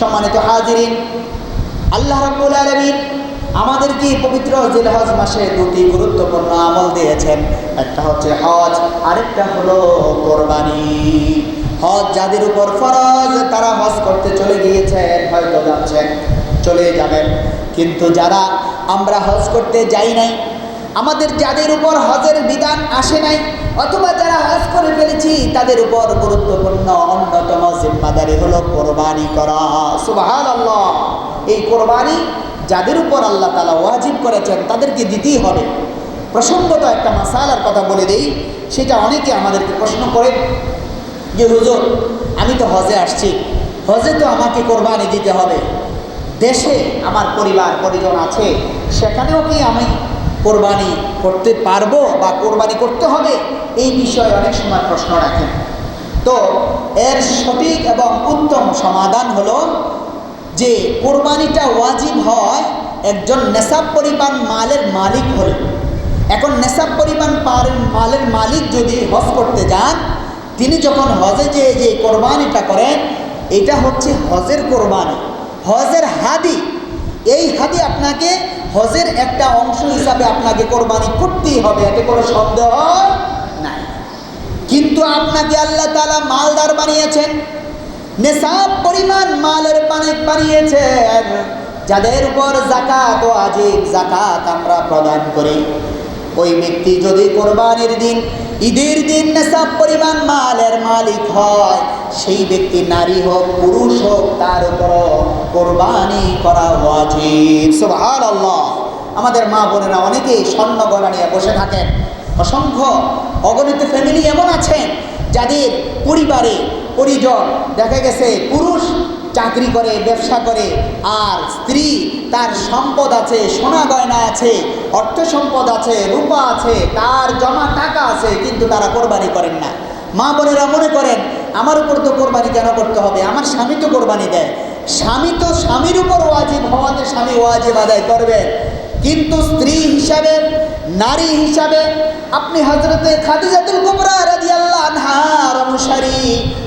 সম্মানিত হাজিরিন, আল্লাহ রাব্বুল আলামিন আমাদেরকে পবিত্র জিলহজ মাসে দুটি গুরুত্বপূর্ণ আমল দিয়েছেন। একটা হচ্ছে হজ, আরেকটা হলো কোরবানি। হজ যাদের উপর ফরজ, তারা হজ করতে চলে গিয়েছেন, হয়তো যাচ্ছেন, চলে যাবেন। কিন্তু যারা আমরা হজ করতে যাই নাই আমাদের যাদের উপর হজের বিধান আসে নাই, অথবা যারা হজ করে ফেলেছি, তাদের উপর গুরুত্বপূর্ণ অন্যতম জিম্মাদারি হলো কোরবানি করা। সুবাহান আল্লাহ এই কোরবানি যাদের উপর আল্লাহ তালা ওয়াজিব করেছেন, তাদেরকে দিতেই হবে। প্রসঙ্গত একটা মাসালার কথা বলে দেই, সেটা অনেকে আমাদেরকে প্রশ্ন করেন যে, হুজুর, আমি তো হজে আসছি, হজে তো আমাকে কোরবানি দিতে হবে। দেশে আমার পরিবার, পরিজন আছে, সেখানেও কি আমি কোরবানি করতে পারব বা কোরবানি করতে হবে, এই বিষয়ে অনেক সময় প্রশ্ন রাখেন। তো এর সঠিক এবং উত্তম সমাধান হলো যে কোরবানিটা ওয়াজিব হয় একজন নেশাব পরিমাণ মালের মালিক হলে। এখন নেশাব পরিমাণ পার- মালের মালিক যদি হজ করতে যান, তিনি যখন হজে যে যে কোরবানিটা করেন, এটা হচ্ছে হজের কোরবানি, হজের হাদি। এই হাদি আপনাকে হজের একটা অংশ হিসাবে আপনাকে কোরবানি করতেই হবে, এতে কোনো সন্দেহ নাই। কিন্তু আপনাকে আল্লাহ তালা মালদার বানিয়েছেন, নেশাব পরিমাণ মালের পানে বানিয়েছেন, যাদের উপর জাকাত ও আজিব জাকাত আমরা প্রদান করি। ওই ব্যক্তি যদি কোরবানির দিন ঈদের দিন নেশাব পরিমাণ মালের মালিক হয়। সেই ব্যক্তি নারী হোক, পুরুষ হোক, তার উপর কোরবানি করা উচিত সুবহান আমাদের মা বোনেরা অনেকেই স্বর্ণ গলা নিয়ে বসে থাকেন। অসংখ্য অগণিত ফ্যামিলি এমন আছেন, যাদের পরিবারে পরিজন, দেখা গেছে পুরুষ চাকরি করে, ব্যবসা করে, আর স্ত্রী, তার সম্পদ আছে, সোনা গয়না আছে, অর্থ সম্পদ আছে, রূপা আছে, তার জমা টাকা আছে, কিন্তু তারা কোরবানি করেন না। মা বোনেরা মনে করেন, আমার উপর তো কোরবানি কেন করতে হবে? আমার স্বামী তো কোরবানি দেয়। স্বামী তো স্বামীর উপর ওয়াজিব হওয়াতে স্বামী ওয়াজিব আদায় করবেন কিন্তু স্ত্রী হিসাবে, নারী হিসাবে, আপনি হজরতে খাদিজাতুল কুবরা রাদিয়াল্লাহু আনহার অনুসারী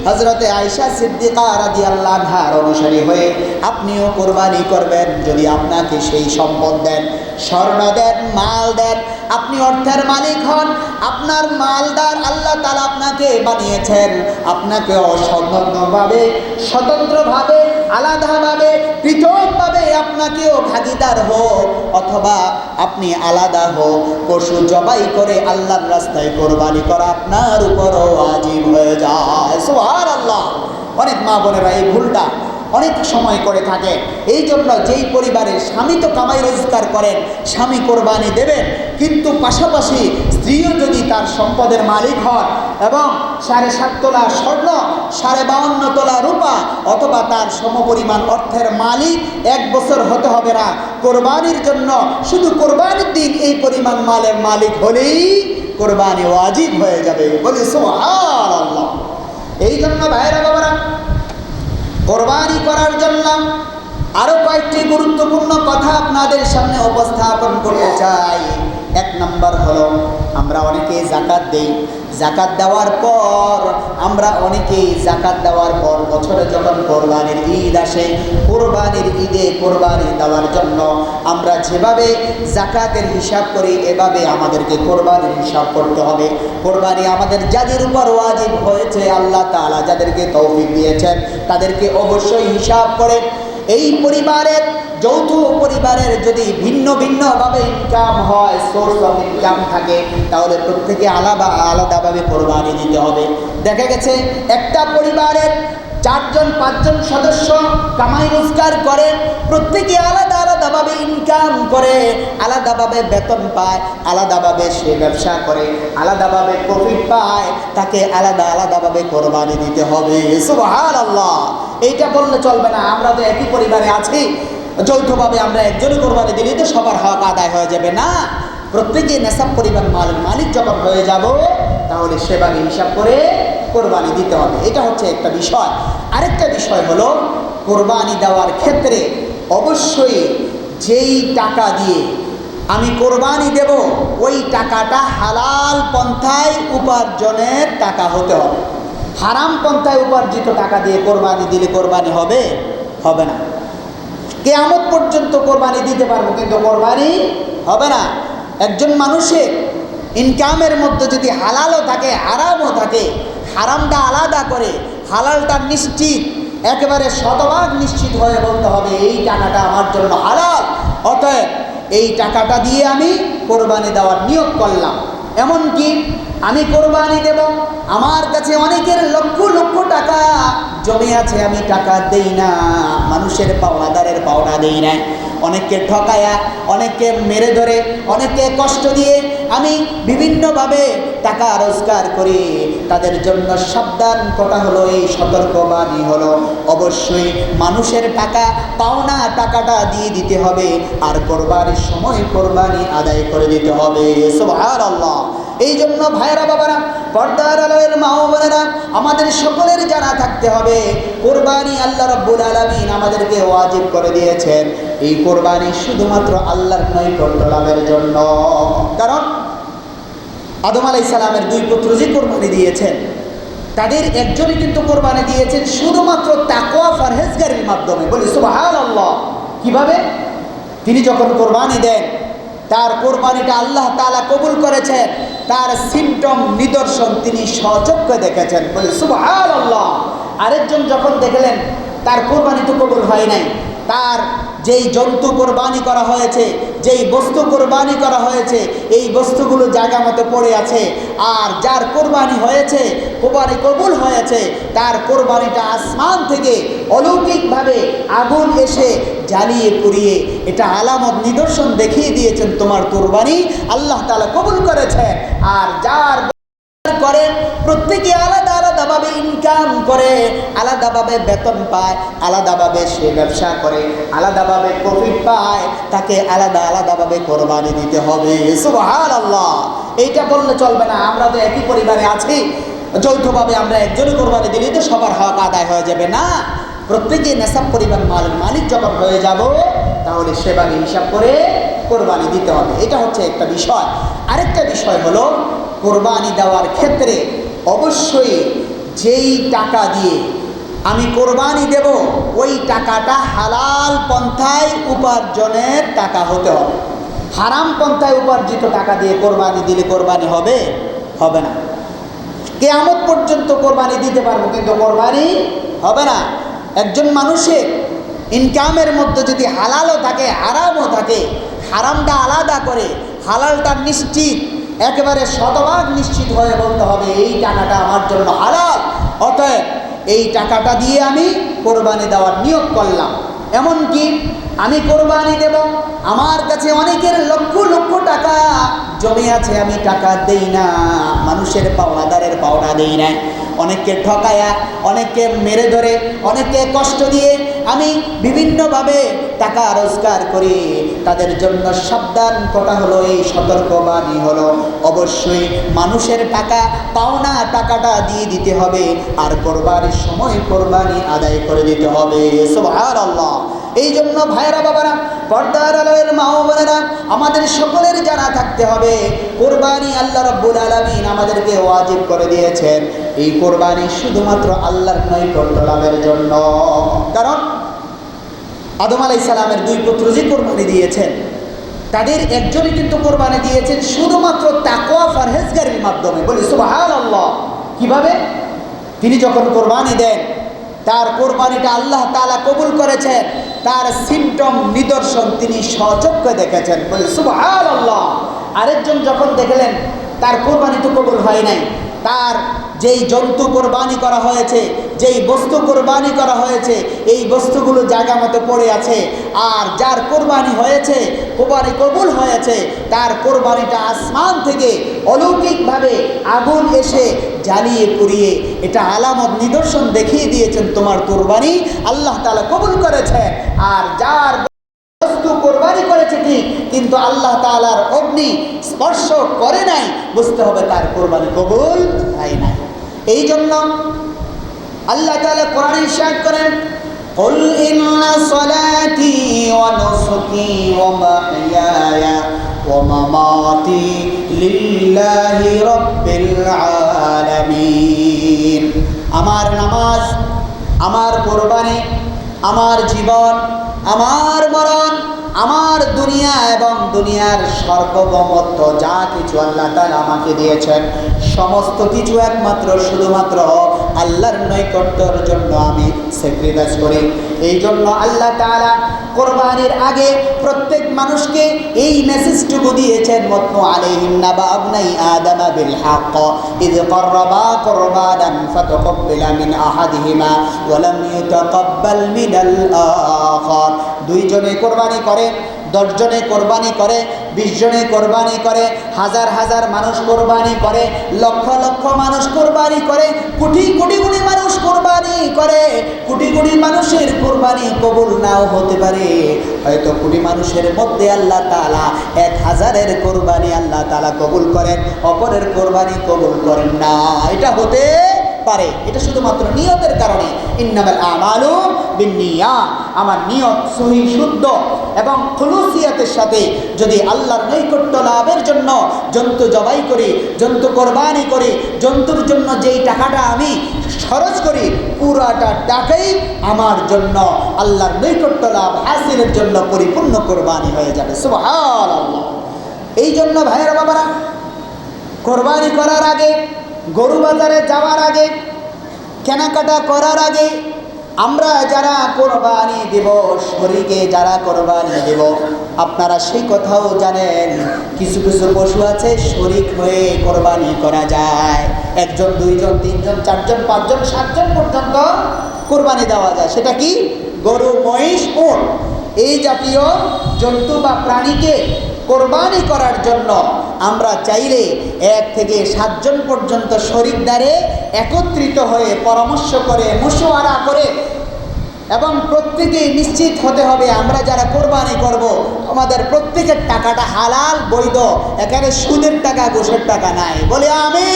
হজরতে আয়েশা সিদ্দিকা রাদিয়াল্লাহু আনহার অনুসারী হয়ে, আপনিও কোরবানি করবেন যদি আপনাকে সেই সম্পদ দেন, স্বর্ণ দেন, মাল দেন, আপনি অর্থের মালিক হন, আপনার মালদার আল্লাহ তালা আপনাকে বানিয়েছেন, আপনাকে অস্বতন্ত্রভাবে স্বতন্ত্রভাবে, আলাদাভাবে, পৃথকভাবে আপনাকেও ভাগিদার হোক, অথবা আপনি আলাদা হোক, পশু জবাই করে আল্লাহর রাস্তায় কোরবানি করা আপনার উপরও আজীব হয়ে যায়। সোহার আল্লাহ অনেক মা বোনেরা এই ভুলটা অনেক সময় করে থাকে। এই জন্য যেই পরিবারের স্বামী তো কামাই রোজগার করেন, স্বামী কোরবানি দেবেন, কিন্তু পাশাপাশি স্ত্রীও যদি তার সম্পদের মালিক হন এবং সাড়ে সাত তোলা স্বর্ণ, সাড়ে বাউন্ন তোলা রূপা অথবা তার সমপরিমাণ অর্থের মালিক এক বছর হতে হবে না। কোরবানির জন্য শুধু কোরবানির দিন এই পরিমাণ মালের মালিক হলেই কোরবানি ওয়াজিব হয়ে যাবে। বলি সোহার আল্লাহ এই জন্য ভাইরা বাবারা, কোরবানি করার জন্য আরও কয়েকটি গুরুত্বপূর্ণ কথা আপনাদের সামনে উপস্থাপন করতে চাই। এক নম্বর হলো, আমরা অনেকে জাকাত দেই। জাকাত দেওয়ার পর, আমরা অনেকেই জাকাত দেওয়ার পর বছরে যখন কোরবানির ঈদ আসে, কোরবানির ঈদে কোরবানি দেওয়ার জন্য আমরা যেভাবে জাকাতের হিসাব করি, এভাবে আমাদেরকে কোরবানির হিসাব করতে হবে। কোরবানি আমাদের যাদের উপর ওয়াজিব হয়েছে, আল্লাহ তাআলা যাদেরকে তৌফিক দিয়েছেন, তাদেরকে অবশ্যই হিসাব করে। এই পরিবারের যৌথ পরিবারের যদি ভিন্ন ভিন্নভাবে ইনকাম হয় সোর্স অফ ইনকাম থাকে, তাহলে প্রত্যেকে আলাদা আলাদাভাবে কোরবানি দিতে হবে। দেখা গেছে, একটা পরিবারের চারজন, পাঁচজন সদস্য কামাই রোজগার করে, প্রত্যেকে আলাদা আলাদাভাবে ইনকাম করে, আলাদাভাবে বেতন পায়, আলাদাভাবে সে ব্যবসা করে, আলাদাভাবে প্রফিট পায়, তাকে আলাদা আলাদাভাবে কোরবানি দিতে হবে। সুবহান আল্লাহ এইটা বললে চলবে না। আমরা তো একই পরিবারে আছি। যৌথভাবে আমরা একজনই কোরবানি দিলে তো সবার হক আদায় হয়ে যাবে না। প্রত্যেকে নেশাব পরিমাণ মাল মালিক যখন হয়ে যাব, তাহলে সেভাবে হিসাব করে কোরবানি দিতে হবে। এটা হচ্ছে একটা বিষয়। আরেকটা বিষয় হলো, কোরবানি দেওয়ার ক্ষেত্রে অবশ্যই যেই টাকা দিয়ে আমি কোরবানি দেব, ওই টাকাটা হালাল পন্থায় উপার্জনের টাকা হতে হবে। হারাম পন্থায় উপার্জিত টাকা দিয়ে কোরবানি দিলে কোরবানি হবে? হবে না। কেয়ামত পর্যন্ত কোরবানি দিতে পারব, কিন্তু কোরবানি হবে না। একজন মানুষের ইনকামের মধ্যে যদি হালালও থাকে, হারামও থাকে, হারামটা আলাদা করে, হালালটা নিশ্চিত, একেবারে শতভাগ নিশ্চিত হয়ে বলতে হবে, এই টাকাটা আমার জন্য হালাল। অতএব এই টাকাটা দিয়ে আমি কোরবানি দেওয়ার নিয়োগ করলাম। এমনকি আমি কোরবানি দেব, আমার কাছে অনেকের লক্ষ লক্ষ টাকা জমে আছে, আমি টাকা দেই না। মানুষের পাওনাদারের পাওনা দেই না অনেককে ঠকায়া, অনেককে মেরে ধরে, অনেককে কষ্ট দিয়ে আমি বিভিন্নভাবে টাকা রোজগার করি। তাদের জন্য সাবধান কটা হলো, এই সতর্কবাণী হলো। অবশ্যই মানুষের টাকা, পাওনা টাকাটা দিয়ে দিতে হবে। আর কোরবানির সময় কোরবানি আদায় করে দিতে হবে। সুবহানাল্লাহ। এই জন্য ভাইরা বাবারা পর্দার আলোয়ের মা বোনেরা, আমাদের সকলের জানা থাকতে হবে, কোরবানি আল্লাহ রব্বুল আলমিন আমাদেরকে ওয়াজিব করে দিয়েছেন। এই কোরবানি শুধুমাত্র আল্লাহর নৈকট্য লাভের জন্য। কারণ আদম আলাই সালামের দুই পুত্র যে কোরবানি দিয়েছেন, তাদের একজনই কিন্তু কোরবানি দিয়েছেন শুধুমাত্র তাকোয়া ফারহেজগারির মাধ্যমে। বলি সুবাহাল আল্লাহ কীভাবে? তিনি যখন কোরবানি দেন, তার কোরবানিটা আল্লাহ তালা কবুল করেছেন। তার সিমটম নিদর্শন তিনি সচক্ষে দেখেছেন। বলে সুবাহাল আরেকজন যখন দেখলেন, তার কোরবানি তো কবুল হয় নাই, তার যেই জন্তু কোরবানি করা হয়েছে, যেই বস্তু কোরবানি করা হয়েছে, এই বস্তুগুলো জায়গা মতো পড়ে আছে। আর যার কোরবানি হয়েছে, কোরবানি কবুল হয়েছে, তার কোরবানিটা আসমান থেকে অলৌকিকভাবে আগুন এসে জ্বালিয়ে পুড়িয়ে এটা আলামত নিদর্শন দেখিয়ে দিয়েছেন তোমার কোরবানি। আল্লাহ তালা কবুল করেছে। আর যার করেন প্রত্যেকে আলাদা আলাদাভাবে ইনকাম করে আলাদাভাবে বেতন পায় আলাদাভাবে সে ব্যবসা করে আলাদাভাবে প্রফিট পায়, তাকে আলাদা আলাদাভাবে কোরবানি দিতে হবে। আল্লাহ এইটা বললে চলবে না, আমরা তো একই পরিবারে আছি। যৌথভাবে আমরা একজনই কোরবানি দিলেই তো সবার হক আদায় হয়ে যাবে না। প্রত্যেকে নেশাব পরিবার মাল মালিক যখন হয়ে যাব, তাহলে সেভাবে হিসাব করে কোরবানি দিতে হবে। এটা হচ্ছে একটা বিষয়। আরেকটা বিষয় হলো, কোরবানি দেওয়ার ক্ষেত্রে অবশ্যই যেই টাকা দিয়ে আমি কোরবানি দেব, ওই টাকাটা হালাল পন্থায় উপার্জনের টাকা হতে হবে। হারাম পন্থায় উপার্জিত টাকা দিয়ে কোরবানি দিলে কোরবানি হবে? হবে না। কেয়ামত পর্যন্ত কোরবানি দিতে পারব, কিন্তু কোরবানি হবে না। একজন মানুষের ইনকামের মধ্যে যদি হালালও থাকে, হারামও থাকে, হারামটা আলাদা করে, হালালটা নিশ্চিত একেবারে শতভাগ নিশ্চিত হয়ে বলতে হবে, এই টাকাটা আমার জন্য হালাল। অতএব এই টাকাটা দিয়ে আমি কোরবানি দেওয়ার নিয়োগ করলাম। এমনকি আমি কোরবানি দেব, আমার কাছে অনেকের লক্ষ লক্ষ টাকা জমে আছে, আমি টাকা দেই না, মানুষের পাওনাদারের পাওনা দেই না। অনেককে ঠকায়া, অনেককে মেরে ধরে, অনেককে কষ্ট দিয়ে আমি বিভিন্নভাবে টাকা রোজগার করি। তাদের জন্য সাবধান কটা হলো এই সতর্কবাণী হলো অবশ্যই মানুষের টাকা, পাওনা টাকাটা দিয়ে দিতে হবে আর কোরবানির সময় কোরবানি আদায় করে দিতে হবে। সুবহান আল্লাহ এই জন্য ভাইরা বাবারা, পর্দার আলোয়ের মা বোনেরা, আমাদের সকলের জানা থাকতে হবে, কোরবানি আল্লাহ রব্বুল আলমিন আমাদেরকে ওয়াজিব করে দিয়েছেন। এই কোরবানি শুধুমাত্র আল্লাহর নৈকট্য লাভের জন্য। কারণ আদম আলাই সালামের দুই পুত্র যে কোরবানি দিয়েছেন, তাদের একজনই কিন্তু কোরবানি দিয়েছেন শুধুমাত্র তাকোয়া ফারহেজগারির মাধ্যমে। বলি আল্লাহ কীভাবে? তিনি যখন কোরবানি দেন, তার কোরবানিটা আল্লাহ তালা কবুল করেছেন, তার সিমটম নিদর্শন তিনি সচক্ষে দেখেছেন। বলি আল্লাহ আরেকজন যখন দেখলেন, তার কোরবানি তো কবুল হয় নাই, তার যেই জন্তু কোরবানি করা হয়েছে যেই বস্তু কোরবানি করা হয়েছে, এই বস্তুগুলো জায়গা মতো পড়ে আছে। আর যার কোরবানি হয়েছে, কোরবানি কবুল হয়েছে, তার কোরবানিটা আসমান থেকে অলৌকিকভাবে আগুন এসে জ্বালিয়ে পুড়িয়ে, এটা আলামত নিদর্শন দেখিয়ে দিয়েছেন তোমার কোরবানি। আল্লাহ তালা কবুল করেছে আর যার বস্তু কোরবানি করেছে ঠিক, কিন্তু আল্লাহ তালার অগ্নি স্পর্শ করে নাই, বুঝতে হবে তার কোরবানি কবুল হয় নাই। এই জন্য আল্লাহ তালা কোরআন ইরশাদ করেন قل إن صلاتي ونسكي ومحياي ومماتي لله رب العالمين আমার নামাজ আমার কোরবানি আমার জীবন আমার মরণ আমার দুনিয়া এবং দুনিয়ার সর্বভৌমত্ব যা কিছু আল্লাহ তাআলা আমাকে দিয়েছেন সমস্ত কিছু একমাত্র শুধুমাত্র আল্লাহর নৈকট্যর জন্য আমি স্যাক্রিফাইস করি। এই জন্য আল্লাহ তালা কোরবানির আগে প্রত্যেক মানুষকে এই মেসেজটুকু দিয়েছেন, মতনু আলাইহিম নাবা আবনাই আদম বিল হক ইদ করবা কোরবানান ফাতাকাব্বাল মিন আহাদিহিমা ওয়া লাম ইউতাকাব্বাল মিনাল আখার। দুইজনে কোরবানি করে দশজনে কোরবানি করে বিশ জনে কোরবানি করে, হাজার হাজার মানুষ কোরবানি করে, লক্ষ লক্ষ মানুষ কোরবানি করে, কোটি কোটি কোটি মানুষ কোরবানি করে, কোটি কোটি মানুষের কোরবানি কবুল নাও হতে পারে। হয়তো কোটি মানুষের মধ্যে আল্লাহ তালা এক হাজারের কোরবানি আল্লাহ তালা কবুল করেন, অপরের কোরবানি কবুল করেন না। এটা হতে পারে। এটা শুধুমাত্র নিয়তের কারণে। ইন্নামাল আমালু বিন্নিয়া। আমার নিয়ত সহি, শুদ্ধ এবং খুলুসিয়াতের সাথে যদি আল্লাহর নৈকট্য লাভের জন্য জন্তু জবাই করি, জন্তু কোরবানি করি, জন্তুর জন্য যেই টাকাটা আমি খরচ করি, পুরাটা টাকাই আমার জন্য আল্লাহর নৈকট্য লাভ হাসিলের জন্য পরিপূর্ণ কোরবানি হয়ে যাবে। সুবহানাল্লাহ। এই জন্য ভাইয়ের বাবারা, কোরবানি করার আগে গরু বাজারে যাওয়ার আগে, কেনাকাটা করার আগে আমরা যারা কোরবানি দেব শরীকে যারা কোরবানি দেব, আপনারা সেই কথাও জানেন। কিছু কিছু পশু আছে, শরিক হয়ে কোরবানি করা যায়। একজন, দুইজন, তিনজন, চারজন, পাঁচজন, সাতজন পর্যন্ত কোরবানি দেওয়া যায়। সেটা কি? গরু, মহিষ, উট। এই জাতীয় জন্তু বা প্রাণীকে কোরবানি করার জন্য আমরা চাইলে এক থেকে সাতজন পর্যন্ত শরিক দ্বারে একত্রিত হয়ে পরামর্শ করে, মশওয়ারা করে এবং প্রত্যেকেই নিশ্চিত হতে হবে আমরা যারা কোরবানি করব, আমাদের প্রত্যেকের টাকাটা হালাল, বৈধ। এখানে সুদের টাকা, ঘুষের টাকা নাই। বলে আমি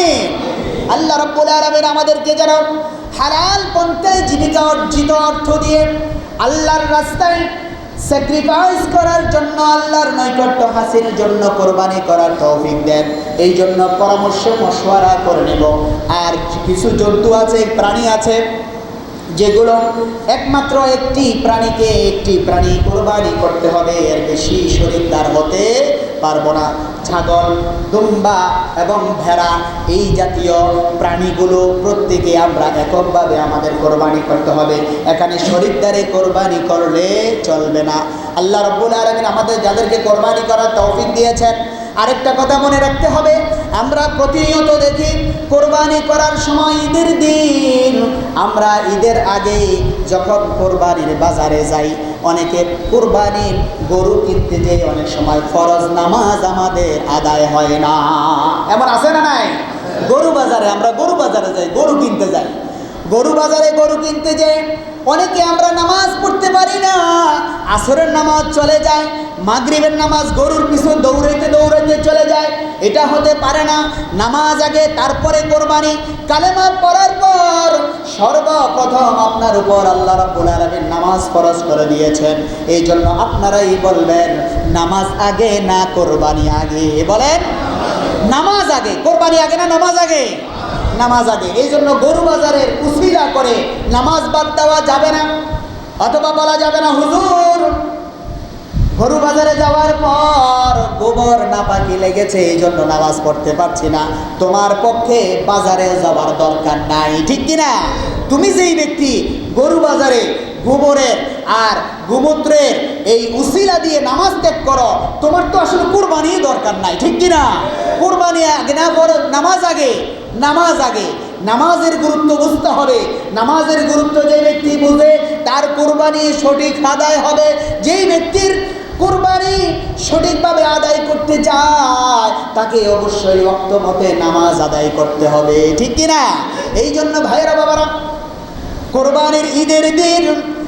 আল্লাহ রব্বুল আলমিন আমাদেরকে যেন হালাল পন্থায় জীবিকা অর্জিত অর্থ দিয়ে আল্লাহর রাস্তায় স্যাক্রিফাইস করার জন্য আল্লাহর নৈকট্য হাসিল জন্য কোরবানি করার তৌফিক দেন। এই জন্য পরামর্শ মশওয়ারা করে নেব। আর কিছু জন্তু আছে, প্রাণী আছে যেগুলো একমাত্র একটি প্রাণীকে একটি প্রাণী কোরবানি করতে হবে। এর বেশি শরীরদার হতে পারব না। ছাগল, দুম্বা এবং ভেড়া এই জাতীয় প্রাণীগুলো প্রত্যেকে আমরা এককভাবে আমাদের কোরবানি করতে হবে। এখানে শরীরদারে কোরবানি করলে চলবে না। আল্লাহ রব্বুল আলমিন আমাদের যাদেরকে কোরবানি করার তৌফিক দিয়েছেন আরেকটা কথা মনে রাখতে হবে। আমরা প্রতিনিয়ত দেখি, কোরবানি করার সময় ঈদের দিন। আমরা ঈদের আগে যখন কোরবানির বাজারে যাই, অনেকে কোরবানির গরু কিনতে যেয়ে অনেক সময় ফরজ নামাজ আমাদের আদায় হয় না। এমন আছে না নাই? গরু বাজারে, আমরা গরু বাজারে যাই, গরু কিনতে যাই। গরু বাজারে গরু কিনতে যে অনেকে আমরা নামাজ পড়তে পারি না। আসরের নামাজ চলে যায়, মাগরিবের নামাজ গরুর পিছু দৌড়াইতে দৌড়াইতে চলে যায়, এটা হতে পারে না। নামাজ আগে, তারপরে কোরবানি, কালেমা পড়ার পর সর্বপ্রথম আপনার উপর আল্লাহ রাব্বুল আলামিন নামাজ ফরজ করে দিয়েছেন। এই জন্য আপনারাই বলবেন, নামাজ আগে না কোরবানি আগে? বলেন, নামাজ আগে, কোরবানি আগে না নামাজ আগে? নামাজ আগে। এই জন্য গরু বাজারের নামাজ বাদ দেওয়া যাবে না, অথবা বলা যাবে না, হুজুর, গরু বাজারে যাওয়ার পর গোবর নাপাকি লেগেছে এই জন্য নামাজ পড়তে পারছি না। তোমার পক্ষে বাজারে যাওয়ার দরকার নাই। ঠিক কিনা তুমি যেই ব্যক্তি গরু বাজারে, গোবরের আর গোমূত্রের এই উসিলা দিয়ে নামাজ ত্যাগ করো, তোমার তো আসলে কোরবানি দরকার নাই। ঠিক কিনা কোরবানি আগে না নামাজ আগে নামাজ আগে। নামাজের গুরুত্ব বুঝতে হবে। নামাজের গুরুত্ব যে ব্যক্তি বুঝে, তার কোরবানি সঠিক আদায় হবে। যেই ব্যক্তির কোরবানি সঠিকভাবে আদায় করতে চায়, তাকে অবশ্যই রক্ত মতে নামাজ আদায় করতে হবে। ঠিক কিনা এই জন্য ভাইয়েরা, বাবারা, কোরবানির ঈদের দিন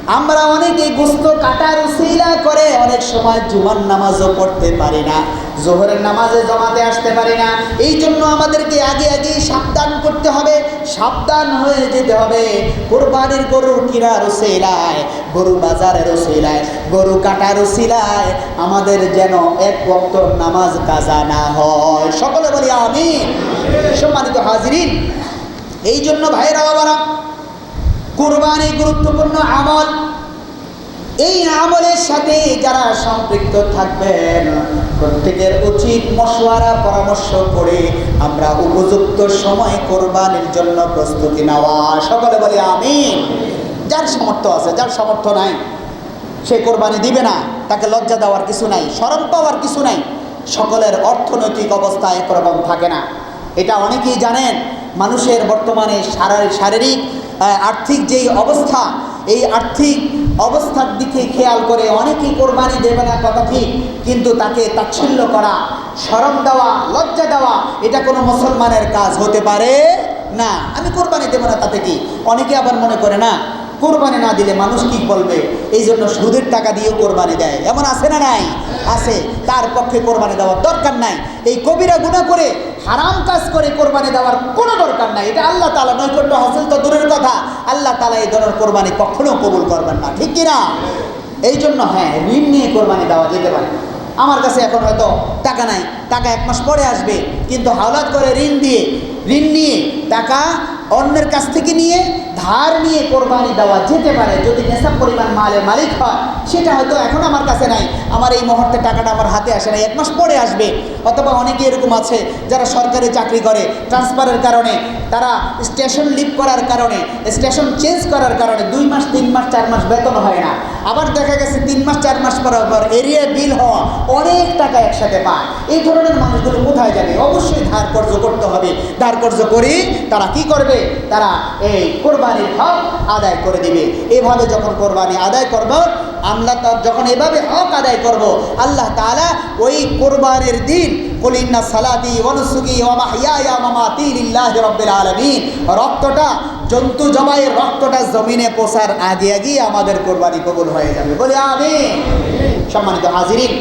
আমরা অনেকে গুস্ত কাটার উসিলা করে অনেক সময় জুমার নামাজও পড়তে পারি না। জোহরের নামাজে জমাতে আসতে পারি না। এই জন্য আমাদেরকে আগে আগে সাবধান করতে হবে, সাবধান হয়ে যেতে হবে। কোরবানির গরু কিনার উসিলায়, গরু বাজারের উসিলায়, গরু কাটার উসিলায় আমাদের যেন এক বক্ত নামাজ কাজা না হয়। সকলে বলি আমি সম্মানিত হাজিরিন, এই জন্য ভাইয়েরা, বাবারা কোরবানি গুরুত্বপূর্ণ আমল এই আমলের সাথে যারা সম্পৃক্ত থাকবেন, প্রত্যেকের উচিত মশওয়ারা পরামর্শ করে আমরা উপযুক্ত সময় কোরবানির জন্য প্রস্তুতি নেওয়া। সকলে বলি আমি যার সামর্থ্য আছে, যার সামর্থ্য নাই, সে কোরবানি দিবে না, তাকে লজ্জা দেওয়ার কিছু নাই স্মরণ পাওয়ার কিছু নাই। সকলের অর্থনৈতিক অবস্থা একরকম থাকে না। এটা অনেকেই জানেন, মানুষের বর্তমানে শারীরিক আর্থিক যেই অবস্থা, এই আর্থিক অবস্থার দিকে খেয়াল করে অনেকেই কোরবানি দেবে না, কথা ঠিক, কিন্তু তাকে তাচ্ছিল্য করা সরম দেওয়া, লজ্জা দেওয়া, এটা কোনো মুসলমানের কাজ হতে পারে না। আমি কোরবানি দেবো না তাতে কি? অনেকে আবার মনে করে না কোরবানি না দিলে মানুষ কি বলবে এই জন্য সুদের টাকা দিয়েও কোরবানি দেয়। এমন আছে না নাই? আছে। তার পক্ষে কোরবানি দেওয়ার দরকার নাই। এই কবিরা গুণা করে, হারাম কাজ করে কোরবানি দেওয়ার কোনো দরকার নাই। এটা আল্লাহ তালা নৈকট্য হাসিল তো দূরের কথা। আল্লাহ তালা এই ধরনের কোরবানি কখনো কবুল করবেন না। ঠিক কিনা? এই জন্য হ্যাঁ ঋণ নিয়ে কোরবানি দেওয়া যেতে পারে। আমার কাছে এখন হয়তো টাকা নাই। টাকা এক মাস পরে আসবে। কিন্তু হাওলাত করে ঋণ দিয়ে, ঋণ নিয়ে টাকা অন্যের কাছ থেকে নিয়ে ধার নিয়ে কোরবানি দেওয়া যেতে পারে। যদি নেশা পরিমাণ মালের মালিক হয়, সেটা হয়তো এখন আমার কাছে নাই। আমার এই মুহূর্তে টাকাটা আমার হাতে আসে না এক মাস পরে আসবে। অথবা অনেকে এরকম আছে যারা সরকারি চাকরি করে ট্রান্সফারের কারণে। তারা স্টেশন লিভ করার কারণে, স্টেশন চেঞ্জ করার কারণে দুই মাস, তিন মাস, চার মাস বেতন হয় না। আবার দেখা গেছে তিন মাস, চার মাস পর পর এরিয়া বিল হওয়া অনেক টাকা একসাথে পায়। এই ধরনের মানুষগুলো কোথায় যাবে? অবশ্যই ধার কর্জ করতে হবে। ধার কর্য করে তারা কি করবে? তারা এই কোরবানির হক আদায় করে দিবে। এভাবে যখন কোরবানি আদায় করব তার যখন এভাবে হক আদায় করব, আল্লাহ তাআলা ওই কোরবানের দিন কলিন্না মামাতি লিল্লাহি রাব্বিল আলামিন রক্তটা, জন্তু জবাইয়ের রক্তটা জমিনে পোষার আগে আগেই আমাদের কোরবানি কবুল হয়ে যাবে। বলে, আমিন। সম্মানিত হাজিরিন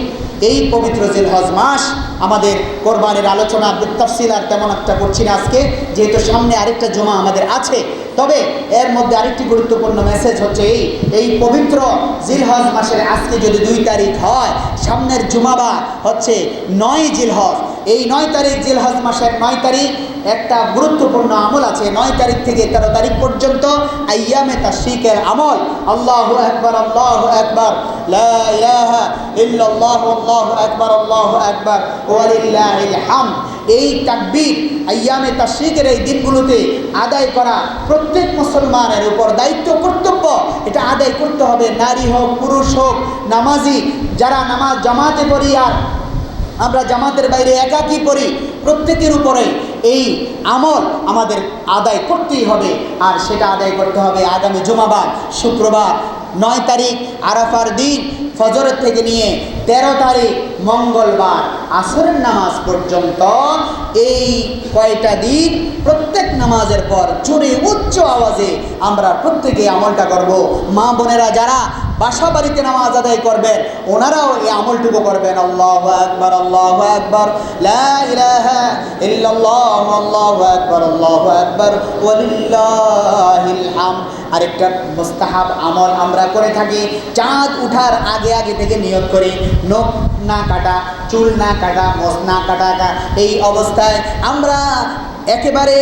এই পবিত্র জিলহজ মাস আমাদের কোরবানের আলোচনা তফসিল আর তেমন একটা করছি না আজকে, যেহেতু সামনে আরেকটা জমা আমাদের আছে। তবে এর মধ্যে আরেকটি গুরুত্বপূর্ণ মেসেজ হচ্ছে এই এই পবিত্র জিলহজ মাসের আজকে যদি দুই তারিখ হয়, সামনের জুমাবা হচ্ছে নয় জিলহজ। এই নয় তারিখ জিলহজ মাসের নয় তারিখ একটা গুরুত্বপূর্ণ আমল আছে। নয় তারিখ থেকে তেরো তারিখ পর্যন্ত আইয়ামে তাশরিকের আমল। আল্লাহ একবার আল্লাহু একবার ইল্লাল্লাহু, আল্লাহু হামদ। এই তাকবীর আইয়ামে তাশরিকের এই দিনগুলোতে আদায় করা প্রত্যেক মুসলমানের উপর দায়িত্ব, কর্তব্য। এটা আদায় করতে হবে। নারী হোক, পুরুষ হোক, নামাজি, যারা নামাজ জামাতে পড়ি আর আমরা জামাতের বাইরে একাকী করি প্রত্যেকের উপরে এই আমল আমাদের আদায় করতেই হবে। আর সেটা আদায় করতে হবে আগামী জুমাবার শুক্রবার, নয় তারিখ আরাফার দিন, ফজরের থেকে নিয়ে তেরো তারিখ মঙ্গলবার আসরের নামাজ পর্যন্ত এই কয়টা দিন প্রত্যেক নামাজের পর জোরে উচ্চ আওয়াজে আমরা প্রত্যেকে আমলটা করব। মা বোনেরা যারা বাসা বাড়িতে নামাজ আদায় করবেন, ওনারাও এই আমলটুকু করবেন। আল্লাহ আকবর আল্লাহ আকবর আকবার, আল্লাহু আকবার আরেকটা মুস্তাহাব আমল আমরা করে থাকি, চাঁদ উঠার আগে আগে থেকে নিয়োগ করি। নখ না কাটা চুল না কাটা মশ না কাটা এই অবস্থায় আমরা একেবারে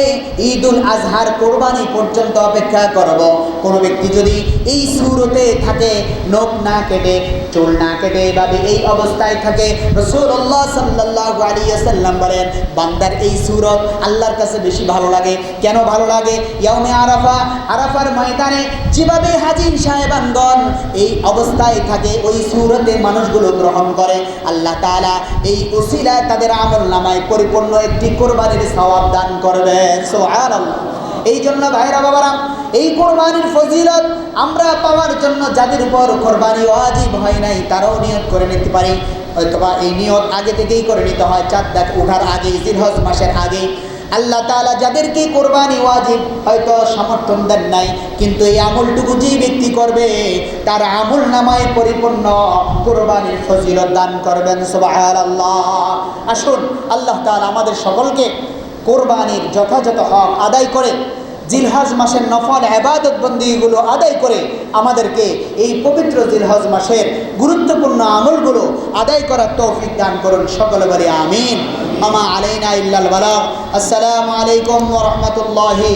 ঈদ উল আজহার কোরবানি পর্যন্ত অপেক্ষা করব। কোনো ব্যক্তি যদি এই সুরতে থাকে, নখ না কেটে, চুল না কেটে এভাবে এই অবস্থায় থাকে রসুল্লাহ সাল্লাহ আলিয়াল্লাম বলেন, বান্দার এই সুরত আল্লাহর কাছে বেশি ভালো লাগে। কেন ভালো লাগে? ইয়ামে আরাফা, আরাফার ময়দানে যেভাবে হাজির সাহেবানগণ এই অবস্থায় থাকে, ওই সুরতে মানুষগুলো গ্রহণ করে। আল্লাহ তাআলা এই উসিলায় তাদের আমল নামায় পরিপূর্ণ একটি কোরবানির সওয়াব দান করবেন। সুবহানাল্লাহ। এই জন্য ভাইরা বাবারা, এই কোরবানির ফজিলত আমরা পাওয়ার জন্য যাদের উপর কোরবানি ওয়াজিব হয় নাই, তারাও নিয়ত করে নিতে পারি। অথবা এই নিয়ত আগে থেকেই করে নিতে হয়, চাঁদ দেখ ওঠার আগে, জিলহজ মাসের আগে। আল্লাহ তাআলা যাদেরকে কোরবানি ওয়াজিব হয়তো সমর্থন দেন নাই, কিন্তু এই আমলটুকু যে ব্যক্তি করবে, তার আমল নামায় পরিপূর্ণ কোরবানির ফজিলত দান করবেন, সুবহানাল্লাহ। আসুন, আল্লাহ তাআলা আমাদের সকলকে কোরবানির যথাযথ হক আদায় করে, জিলহজ মাসের নফল আবাদত বন্দীগুলো আদায় করে আমাদেরকে এই পবিত্র জিলহজ মাসের গুরুত্বপূর্ণ আমলগুলো আদায় করার তৌফিক দান করুন সকল বলে আমিন। আমা আলাইনা ইল্লাল বালাগ। আসসালামু আলাইকুম ওয়া